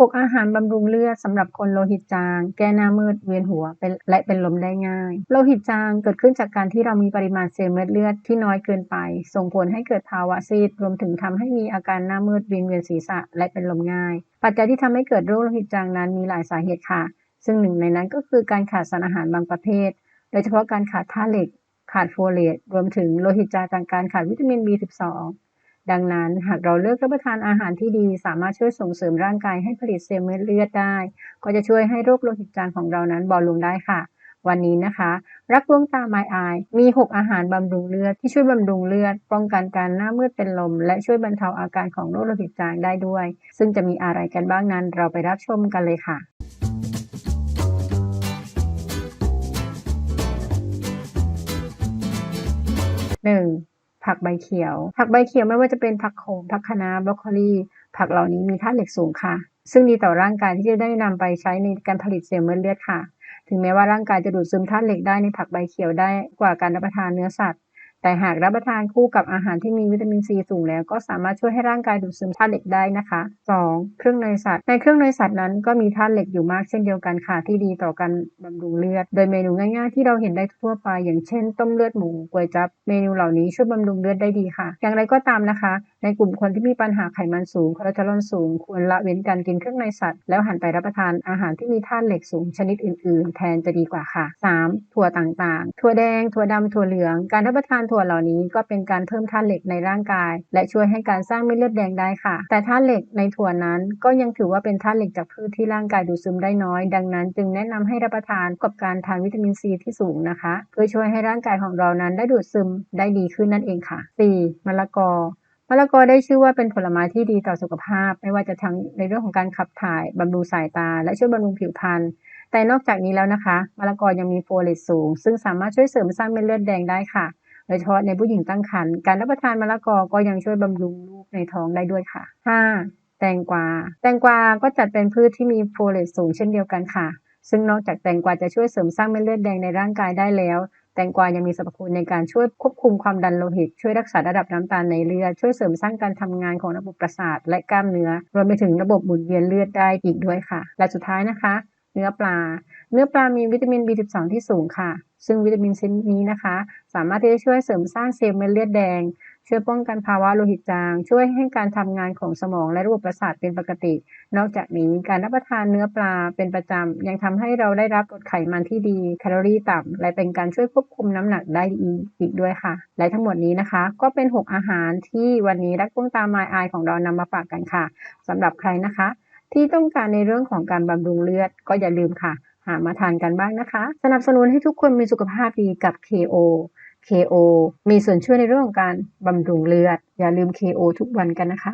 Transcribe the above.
6อาหารบำรุงเลือดสำหรับคนโลหิตจาง แก้หน้ามืดเวียนหัวเป็นและเป็นลมได้ง่าย โลหิตจางเกิดขึ้นจากการที่เรามีปริมาณเซลล์เม็ดเลือดที่น้อยเกินไป ส่งผลให้เกิดภาวะซีด รวมถึงทำให้มีอาการหน้ามืดวิงเวียนศีรษะและเป็นลมง่าย ปัจจัยที่ทำให้เกิดโรคโลหิตจางนั้นมีหลายสาเหตุค่ะ ซึ่งหนึ่งในนั้นก็คือการขาดสารอาหารบางประเภท โดยเฉพาะการขาดธาตุเหล็ก ขาดโฟเลตรวมถึงโลหิตจางจากการขาดวิตามิน B12 ดังนั้นหากเราเลือกรับประทานอาหารที่ดี สามารถช่วยส่งเสริมร่างกายให้ผลิตเซลล์เม็ดเลือดได้ ก็จะช่วยให้โรคโลหิตจางของเรานั้นเบาลงได้ค่ะ วันนี้นะคะ รักดวงตาไมอาย มี 6 อาหารบำรุงเลือดที่ช่วยบำรุงเลือด ป้องกันการหน้ามืดเป็นลม และช่วยบรรเทาอาการของโรคโลหิตจางได้ด้วย ซึ่งจะมีอะไรกันบ้างนั้น เราไปรับชมกันเลยค่ะ 1. ผักใบเขียว ผักใบเขียวไม่ว่าจะเป็นผักโขมผักคะน้าบรอกโคลีผักเหล่านี้มีธาตุเหล็กสูงค่ะ ซึ่งดีต่อร่างกายที่จะได้นำไปใช้ในการผลิตเซลล์เม็ดเลือดค่ะ ถึงแม้ว่าร่างกายจะดูดซึมธาตุเหล็กได้ในผักใบเขียวได้กว่าการรับประทานเนื้อสัตว์ แต่หากรับประทานคู่กับอาหารที่มีวิตามินซีสูงแล้วก็สามารถช่วยให้ร่างกายดูดซึมธาตุเหล็กได้นะคะ 2. เครื่องในสัตว์ในเครื่องในสัตว์นั้นก็มีธาตุเหล็กอยู่มากเช่นเดียวกันค่ะที่ดีต่อการบำรุงเลือด โดยเมนูง่ายๆที่เราเห็นได้ทั่วไป อย่างเช่น ต้มเลือดหมูก๋วยจั๊บเมนูเหล่านี้ช่วยบำรุงเลือดได้ดีค่ะ อย่างไรก็ตามนะคะ ในกลุ่มคนที่มีปัญหาไขมันสูงคอเลสเตอรอลสูง ควรละเว้นการกินเครื่องในสัตว์แล้วหันไปรับประทานอาหารที่มีธาตุเหล็กสูงชนิดอื่น ๆ แทนจะดีกว่าค่ะ 3. ถั่วต่างๆ ถั่วแดง ถั่วดำถั่วเหลืองการรับประทานถั่วเหล่านี้ก็เป็นการเพิ่มธาตุเหล็กในร่างกาย และช่วยให้การสร้างเม็ดเลือดแดงได้ค่ะ แต่ธาตุเหล็กในถั่วนั้นก็ยังถือว่าเป็นธาตุเหล็กจากพืชที่ร่างกายดูดซึมได้น้อย ดังนั้น จึงแนะนำให้รับประทานกับการทานวิตามินซีที่สูงนะคะ เพื่อช่วยให้ร่างกายของเรานั้นได้ดูดซึมได้ดีขึ้นนั่นเองค่ะ 4. มะละกอมะละกอได้ชื่อว่าเป็นผลไม้ที่ดีต่อสุขภาพ ไม่ว่าจะทั้งในเรื่องของการขับถ่ายบำรุงสายตา และช่วยบำรุงผิวพรรณแต่นอกจากนี้แล้วนะคะมะละกอยังมีโฟเลตสูง ซึ่งสามารถช่วยเสริมสร้างเม็ดเลือดแดงได้ค่ะ ดยเฉพาะในผู้หญิงตั้งครรภ์การรับประทานมะละกอก็ยังช่วยบำรุงลูกในท้องได้ด้วยค่ะ 5. แตงกวา แตงกวาก็จัดเป็นพืชที่มีโฟเลตสูงเช่นเดียวกันค่ะ ซึ่งนอกจากแตงกวาจะช่วยเสริมสร้างเม็ดเลือดแดงในร่างกายได้แล้ว แตงกวายังมีสรรพคุณในการช่วยควบคุมความดันโลหิต ช่วยรักษาระดับน้ำตาลในเลือด ช่วยเสริมสร้างการทำงานของระบบประสาทและกล้ามเนื้อ รวมไปถึงระบบหมุนเวียนเลือดได้อีกด้วยค่ะ และสุดท้ายนะคะ เนื้อปลา เนื้อปลามีวิตามิน B12 ที่สูงค่ะ ซึ่งวิตามินชนิดนี้นะคะ สามารถที่จะช่วยเสริมสร้างเซลล์เม็ดเลือดแดง ช่วยป้องกันภาวะโลหิตจาง ช่วยให้การทำงานของสมองและระบบประสาทเป็นปกติ นอกจากนี้การรับประทานเนื้อปลาเป็นประจำยังทำให้เราได้รับกรดไขมันที่ดี แคลอรี่ต่ำและเป็นการช่วยควบคุมน้ำหนักได้ดีอีกด้วยค่ะ และทั้งหมดนี้นะคะ ก็เป็น 6 อาหารที่วันนี้รักดวงตาไมอายของเรานำมาฝากกันค่ะสำหรับใครนะคะ ที่ต้องการในเรื่องของการบำรุงเลือด ก็อย่าลืมค่ะ หามาทานกันบ้างนะคะ สนับสนุนให้ทุกคนมีสุขภาพดีกับ KO KO มีส่วนช่วยในเรื่องของการบำรุงเลือด อย่าลืม KO ทุกวันกันนะคะ